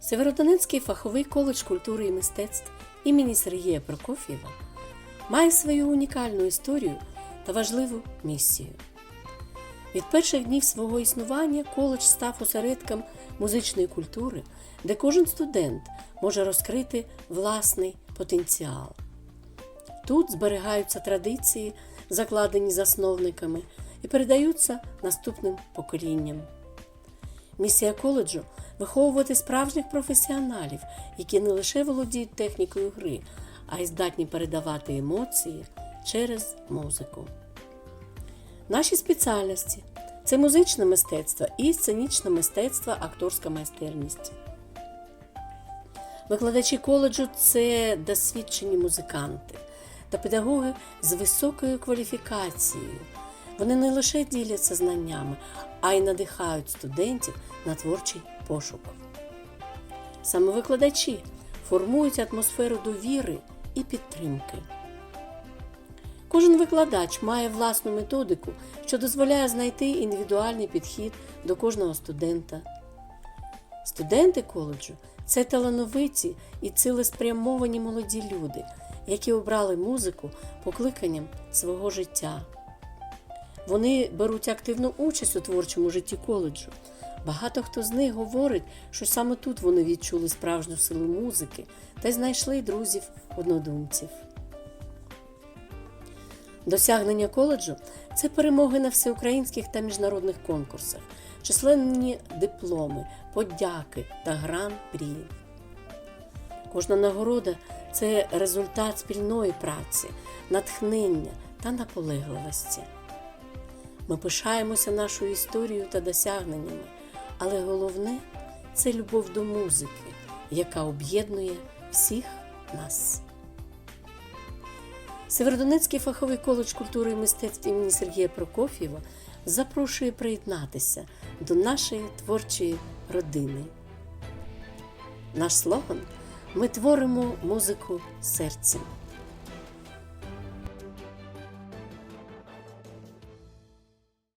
Северодонецький фаховий коледж культури і мистецтв імені Сергія Прокоф'єва має свою унікальну історію та важливу місію. Від перших днів свого існування коледж став осередком музичної культури, де кожен студент може розкрити власний потенціал. Тут зберігаються традиції, закладені засновниками, і передаються наступним поколінням. Місія коледжу виховувати справжніх професіоналів, які не лише володіють технікою гри, а й здатні передавати емоції через музику. Наші спеціальності це музичне мистецтво і сценічне мистецтво, акторська майстерність. Викладачі коледжу це досвідчені музиканти та педагоги з високою кваліфікацією. Вони не лише діляться знаннями, а й надихають студентів на творчий пошук. Саме викладачі формують атмосферу довіри і підтримки. Кожен викладач має власну методику, що дозволяє знайти індивідуальний підхід до кожного студента. Студенти коледжу це талановиті і цілеспрямовані молоді люди, які обрали музику покликанням свого життя. Вони беруть активну участь у творчому житті коледжу. Багато хто з них говорить, що саме тут вони відчули справжню силу музики та й знайшли друзів-однодумців. Досягнення коледжу це перемоги на всеукраїнських та міжнародних конкурсах, численні дипломи, подяки та гран-прі. Кожна нагорода це результат спільної праці, натхнення та наполегливості. Ми пишаємося нашою історією та досягненнями, але головне це любов до музики, яка об'єднує всіх нас. Северодонецький фаховий коледж культури і мистецтв імені Сергія Прокоф'єва запрошує приєднатися до нашої творчої родини. Наш слоган ми творимо музику серцем.